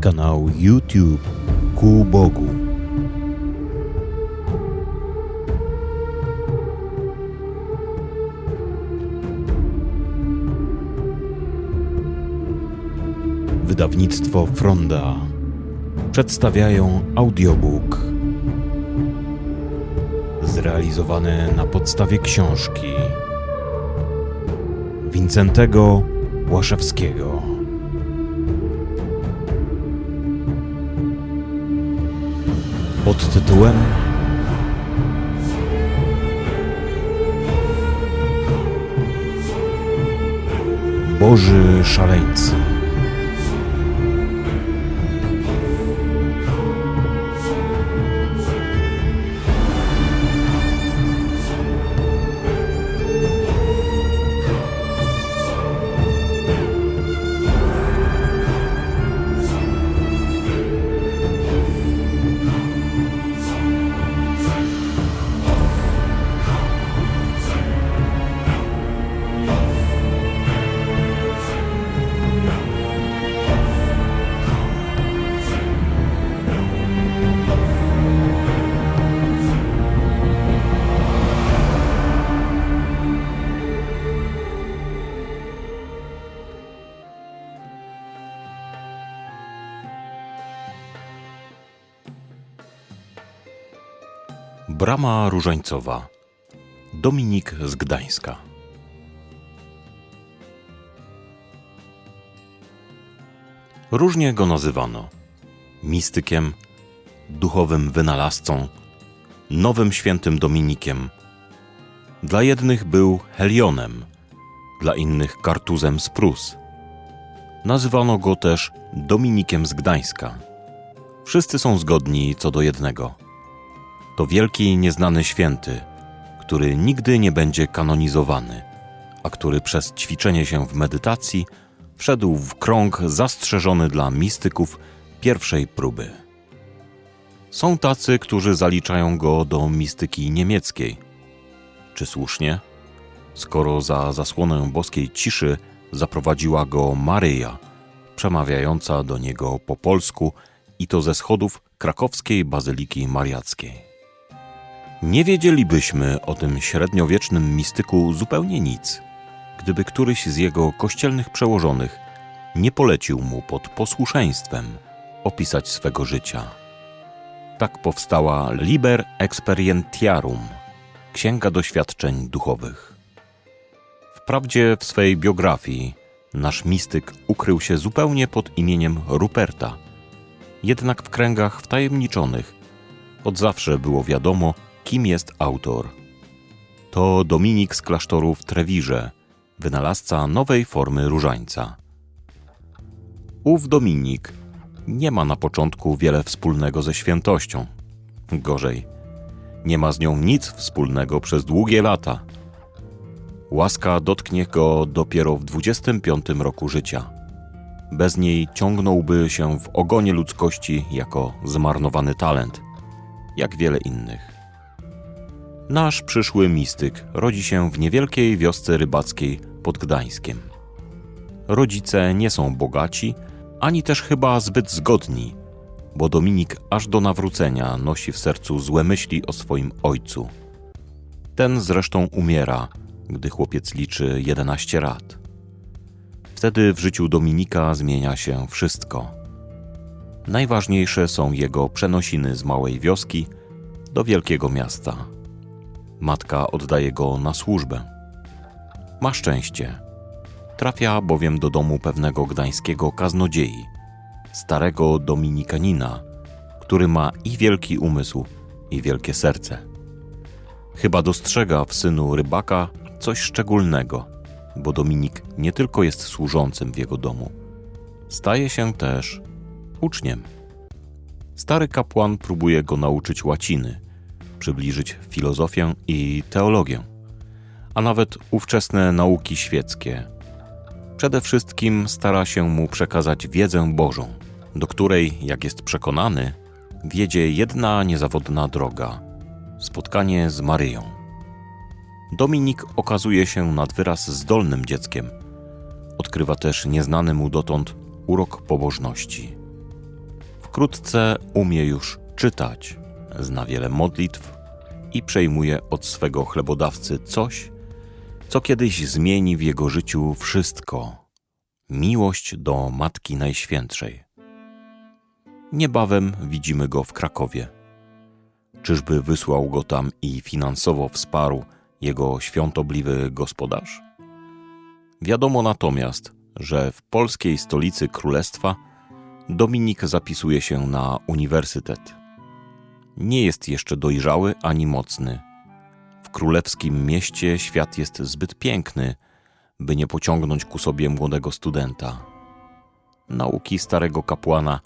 Kanał YouTube Ku Bogu. Wydawnictwo Fronda przedstawiają audiobook zrealizowany na podstawie książki Wincentego Łaszewskiego. Pod tytułem Boży Szaleńcy. Brama Różańcowa. Dominik z Gdańska. Różnie go nazywano. Mistykiem, duchowym wynalazcą, nowym świętym Dominikiem. Dla jednych był Helionem, dla innych Kartuzem z Prus. Nazywano go też Dominikiem z Gdańska. Wszyscy są zgodni co do jednego – to wielki nieznany święty, który nigdy nie będzie kanonizowany, a który przez ćwiczenie się w medytacji wszedł w krąg zastrzeżony dla mistyków pierwszej próby. Są tacy, którzy zaliczają go do mistyki niemieckiej. Czy słusznie? Skoro za zasłonę boskiej ciszy zaprowadziła go Maryja, przemawiająca do niego po polsku i to ze schodów krakowskiej bazyliki mariackiej. Nie wiedzielibyśmy o tym średniowiecznym mistyku zupełnie nic, gdyby któryś z jego kościelnych przełożonych nie polecił mu pod posłuszeństwem opisać swego życia. Tak powstała Liber Experientiarum, księga doświadczeń duchowych. Wprawdzie w swej biografii nasz mistyk ukrył się zupełnie pod imieniem Ruperta, jednak w kręgach wtajemniczonych od zawsze było wiadomo, kim jest autor. To Dominik z klasztoru w Trewirze, wynalazca nowej formy różańca. Ów Dominik nie ma na początku wiele wspólnego ze świętością. Gorzej, nie ma z nią nic wspólnego przez długie lata. Łaska dotknie go dopiero w 25 roku życia. Bez niej ciągnąłby się w ogonie ludzkości jako zmarnowany talent, jak wiele innych. Nasz przyszły mistyk rodzi się w niewielkiej wiosce rybackiej pod Gdańskiem. Rodzice nie są bogaci, ani też chyba zbyt zgodni, bo Dominik aż do nawrócenia nosi w sercu złe myśli o swoim ojcu. Ten zresztą umiera, gdy chłopiec liczy 11 lat. Wtedy w życiu Dominika zmienia się wszystko. Najważniejsze są jego przenosiny z małej wioski do wielkiego miasta. Matka oddaje go na służbę. Ma szczęście. Trafia bowiem do domu pewnego gdańskiego kaznodziei, starego dominikanina, który ma i wielki umysł, i wielkie serce. Chyba dostrzega w synu rybaka coś szczególnego, bo Dominik nie tylko jest służącym w jego domu, staje się też uczniem. Stary kapłan próbuje go nauczyć łaciny – przybliżyć filozofię i teologię, a nawet ówczesne nauki świeckie. Przede wszystkim stara się mu przekazać wiedzę Bożą, do której, jak jest przekonany, wiedzie jedna niezawodna droga spotkanie z Maryją. Dominik okazuje się nad wyraz zdolnym dzieckiem. Odkrywa też nieznany mu dotąd urok pobożności. Wkrótce umie już czytać, zna wiele modlitw i przejmuje od swego chlebodawcy coś, co kiedyś zmieni w jego życiu wszystko miłość do Matki Najświętszej. Niebawem widzimy go w Krakowie. Czyżby wysłał go tam i finansowo wsparł jego świątobliwy gospodarz? Wiadomo natomiast, że w polskiej stolicy królestwa Dominik zapisuje się na uniwersytet. Nie jest jeszcze dojrzały ani mocny. W królewskim mieście świat jest zbyt piękny, by nie pociągnąć ku sobie młodego studenta. Nauki starego kapłana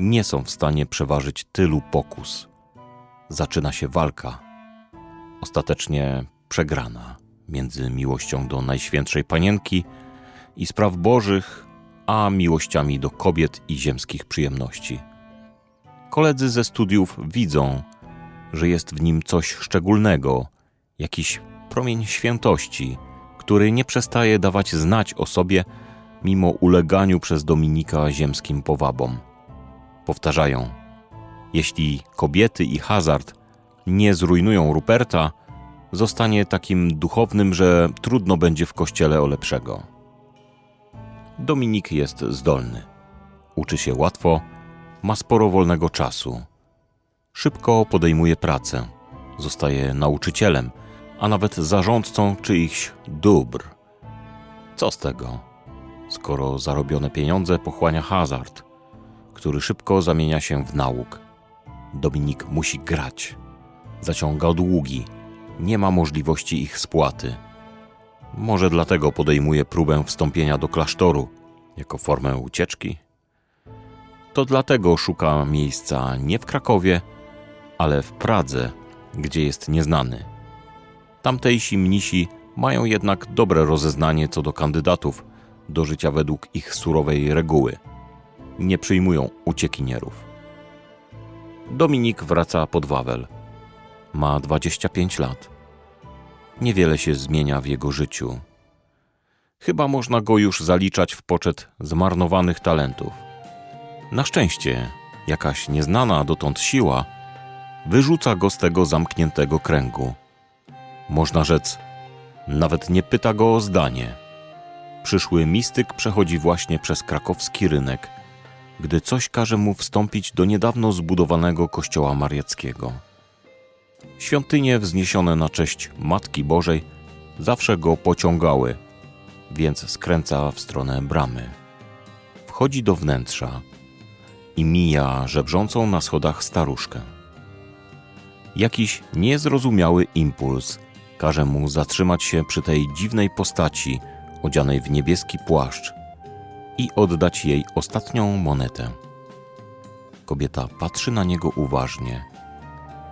nie są w stanie przeważyć tylu pokus. Zaczyna się walka, ostatecznie przegrana między miłością do Najświętszej Panienki i spraw bożych, a miłościami do kobiet i ziemskich przyjemności. Koledzy ze studiów widzą, że jest w nim coś szczególnego, jakiś promień świętości, który nie przestaje dawać znać o sobie mimo uleganiu przez Dominika ziemskim powabom. Powtarzają: Jeśli kobiety i hazard nie zrujnują Ruperta, zostanie takim duchownym, że trudno będzie w kościele o lepszego. Dominik jest zdolny. Uczy się łatwo, ma sporo wolnego czasu. Szybko podejmuje pracę, zostaje nauczycielem, a nawet zarządcą czyichś dóbr. Co z tego, skoro zarobione pieniądze pochłania hazard, który szybko zamienia się w nauk? Dominik musi grać, zaciąga długi, nie ma możliwości ich spłaty. Może dlatego podejmuje próbę wstąpienia do klasztoru jako formę ucieczki? To dlatego szuka miejsca nie w Krakowie, ale w Pradze, gdzie jest nieznany. Tamtejsi mnisi mają jednak dobre rozeznanie co do kandydatów do życia według ich surowej reguły. Nie przyjmują uciekinierów. Dominik wraca pod Wawel. Ma 25 lat. Niewiele się zmienia w jego życiu. Chyba można go już zaliczać w poczet zmarnowanych talentów. Na szczęście, jakaś nieznana dotąd siła wyrzuca go z tego zamkniętego kręgu. Można rzec, nawet nie pyta go o zdanie. Przyszły mistyk przechodzi właśnie przez krakowski rynek, gdy coś każe mu wstąpić do niedawno zbudowanego kościoła mariackiego. Świątynie wzniesione na cześć Matki Bożej zawsze go pociągały, więc skręca w stronę bramy. Wchodzi do wnętrza i mija żebrzącą na schodach staruszkę. Jakiś niezrozumiały impuls każe mu zatrzymać się przy tej dziwnej postaci odzianej w niebieski płaszcz i oddać jej ostatnią monetę. Kobieta patrzy na niego uważnie.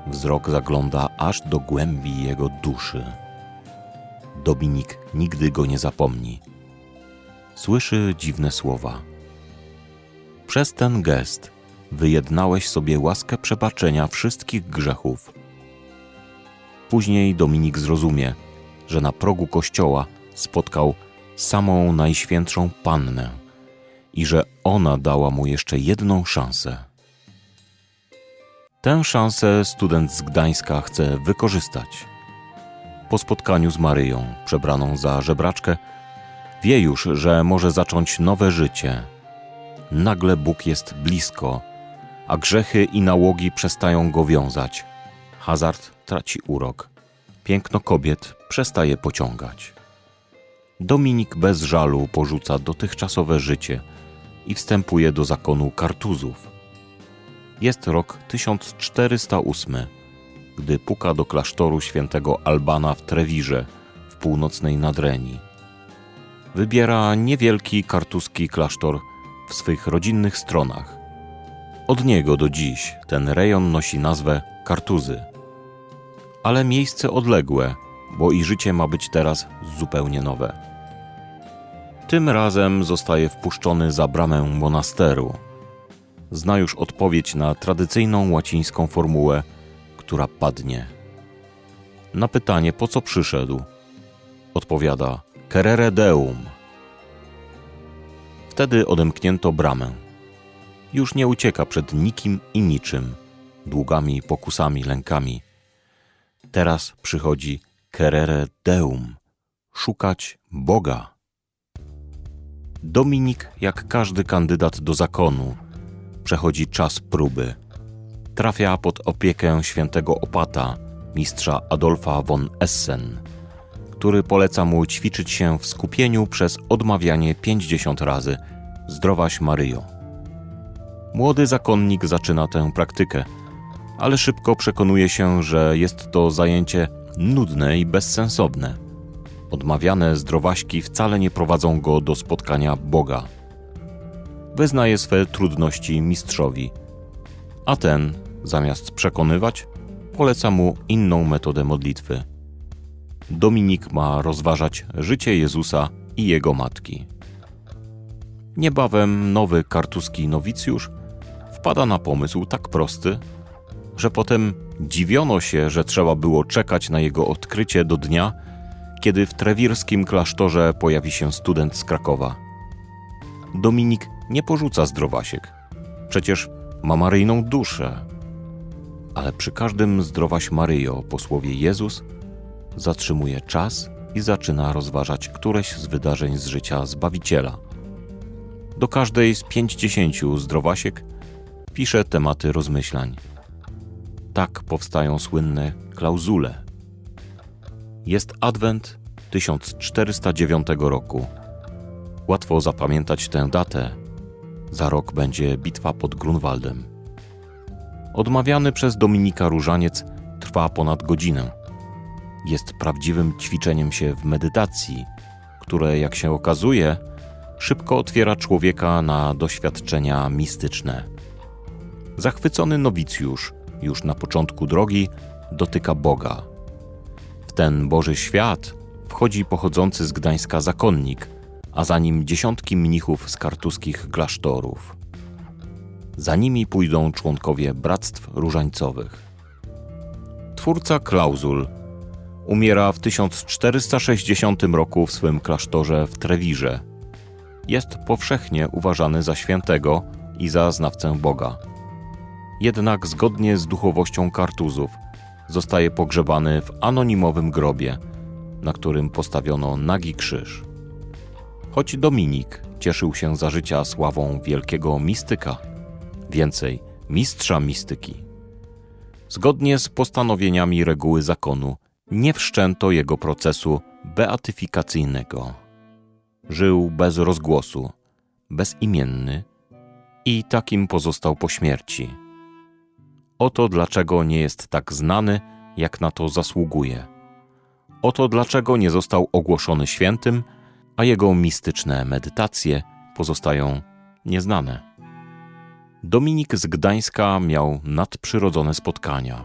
Wzrok zagląda aż do głębi jego duszy. Dominik nigdy go nie zapomni. Słyszy dziwne słowa. Przez ten gest wyjednałeś sobie łaskę przebaczenia wszystkich grzechów. Później Dominik zrozumie, że na progu kościoła spotkał samą Najświętszą Pannę i że ona dała mu jeszcze jedną szansę. Tę szansę student z Gdańska chce wykorzystać. Po spotkaniu z Maryją, przebraną za żebraczkę, wie już, że może zacząć nowe życie. Nagle Bóg jest blisko, a grzechy i nałogi przestają go wiązać. Hazard traci urok. Piękno kobiet przestaje pociągać. Dominik bez żalu porzuca dotychczasowe życie i wstępuje do zakonu kartuzów. Jest rok 1408, gdy puka do klasztoru świętego Albana w Trewirze w północnej Nadrenii. Wybiera niewielki kartuski klasztor w swych rodzinnych stronach. Od niego do dziś ten rejon nosi nazwę Kartuzy. Ale miejsce odległe, bo i życie ma być teraz zupełnie nowe. Tym razem zostaje wpuszczony za bramę monasteru. Zna już odpowiedź na tradycyjną łacińską formułę, która padnie. Na pytanie, po co przyszedł, odpowiada Kerere Deum. Wtedy odemknięto bramę. już nie ucieka przed nikim i niczym, długami, pokusami, lękami. Teraz przychodzi Kerere Deum, szukać Boga. Dominik, jak każdy kandydat do zakonu, przechodzi czas próby. Trafia pod opiekę świętego opata, mistrza Adolfa von Essen, który poleca mu ćwiczyć się w skupieniu przez odmawianie 50 razy Zdrowaś Maryjo. Młody zakonnik zaczyna tę praktykę, ale szybko przekonuje się, że jest to zajęcie nudne i bezsensowne. Odmawiane zdrowaśki wcale nie prowadzą go do spotkania Boga. Wyznaje swe trudności mistrzowi, a ten, zamiast przekonywać, poleca mu inną metodę modlitwy. Dominik ma rozważać życie Jezusa i jego matki. Niebawem nowy kartuski nowicjusz wpada na pomysł tak prosty, że potem dziwiono się, że trzeba było czekać na jego odkrycie do dnia, kiedy w trewirskim klasztorze pojawi się student z Krakowa. Dominik nie porzuca zdrowasiek. Przecież ma Maryjną duszę. Ale przy każdym zdrowaś Maryjo po słowie Jezus zatrzymuje czas i zaczyna rozważać któreś z wydarzeń z życia Zbawiciela. Do każdej z pięćdziesięciu zdrowasiek pisze tematy rozmyślań. Tak powstają słynne klauzule. Jest adwent 1409 roku. Łatwo zapamiętać tę datę. Za rok będzie bitwa pod Grunwaldem. Odmawiany przez Dominika różaniec trwa ponad godzinę. Jest prawdziwym ćwiczeniem się w medytacji, które, jak się okazuje, szybko otwiera człowieka na doświadczenia mistyczne. Zachwycony nowicjusz już na początku drogi dotyka Boga. W ten Boży świat wchodzi pochodzący z Gdańska zakonnik, a za nim dziesiątki mnichów z kartuskich klasztorów. Za nimi pójdą członkowie bractw różańcowych. Twórca klauzul umiera w 1460 roku w swym klasztorze w Trewirze. Jest powszechnie uważany za świętego i za znawcę Boga. Jednak zgodnie z duchowością kartuzów zostaje pogrzebany w anonimowym grobie, na którym postawiono nagi krzyż. Choć Dominik cieszył się za życia sławą wielkiego mistyka, więcej mistrza mistyki. Zgodnie z postanowieniami reguły zakonu, nie wszczęto jego procesu beatyfikacyjnego. Żył bez rozgłosu, bezimienny i takim pozostał po śmierci. Oto dlaczego nie jest tak znany, jak na to zasługuje. Oto dlaczego nie został ogłoszony świętym, a jego mistyczne medytacje pozostają nieznane. Dominik z Gdańska miał nadprzyrodzone spotkania.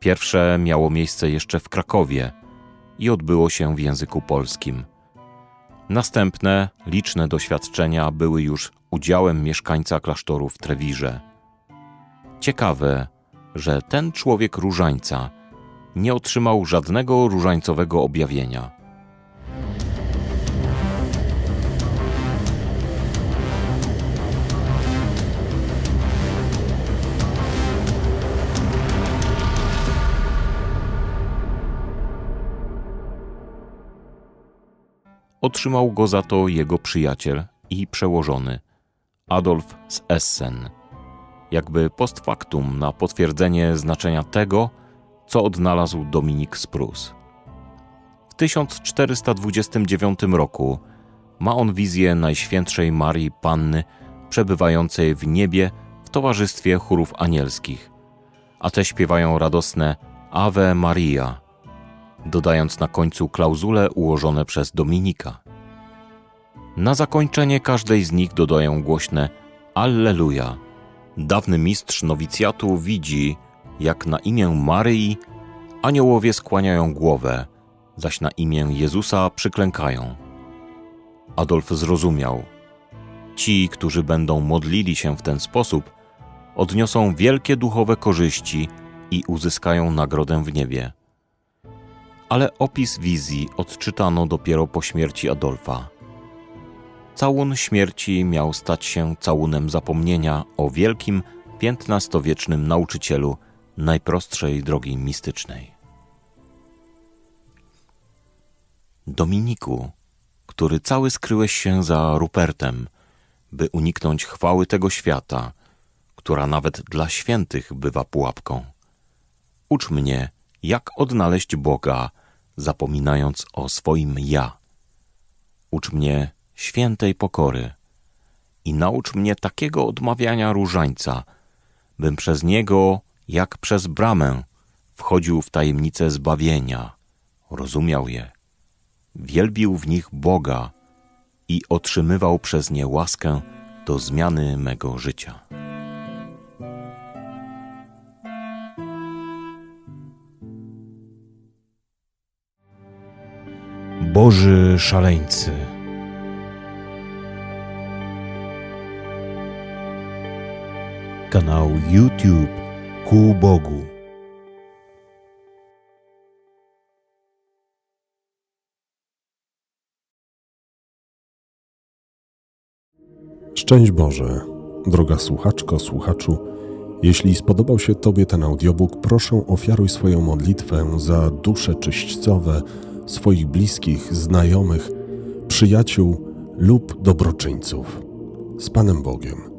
Pierwsze miało miejsce jeszcze w Krakowie i odbyło się w języku polskim. Następne, liczne doświadczenia były już udziałem mieszkańca klasztoru w Trewirze. Ciekawe, że ten człowiek różańca nie otrzymał żadnego różańcowego objawienia. Otrzymał go za to jego przyjaciel i przełożony, Adolf z Essen, jakby post factum na potwierdzenie znaczenia tego, co odnalazł Dominik z Prus. W 1429 roku ma on wizję Najświętszej Marii Panny przebywającej w niebie w towarzystwie chórów anielskich, a te śpiewają radosne Ave Maria, dodając na końcu klauzule ułożone przez Dominika. Na zakończenie każdej z nich dodają głośne Alleluja. Dawny mistrz nowicjatu widzi, jak na imię Maryi aniołowie skłaniają głowę, zaś na imię Jezusa przyklękają. Adolf zrozumiał. Ci, którzy będą modlili się w ten sposób, odniosą wielkie duchowe korzyści i uzyskają nagrodę w niebie. Ale opis wizji odczytano dopiero po śmierci Adolfa. całun śmierci miał stać się całunem zapomnienia o wielkim, piętnastowiecznym nauczycielu najprostszej drogi mistycznej. Dominiku, który cały skryłeś się za Rupertem, by uniknąć chwały tego świata, która nawet dla świętych bywa pułapką. Ucz mnie, jak odnaleźć Boga, zapominając o swoim ja. Ucz mnie świętej pokory i naucz mnie takiego odmawiania różańca, bym przez niego, jak przez bramę, wchodził w tajemnice zbawienia, rozumiał je, wielbił w nich Boga i otrzymywał przez nie łaskę do zmiany mego życia. Boży szaleńcy. Kanał YouTube Ku Bogu. Szczęść Boże, droga słuchaczko, słuchaczu. Jeśli spodobał się Tobie ten audiobook, proszę ofiaruj swoją modlitwę za dusze czyśćcowe swoich bliskich, znajomych, przyjaciół lub dobroczyńców. Z Panem Bogiem.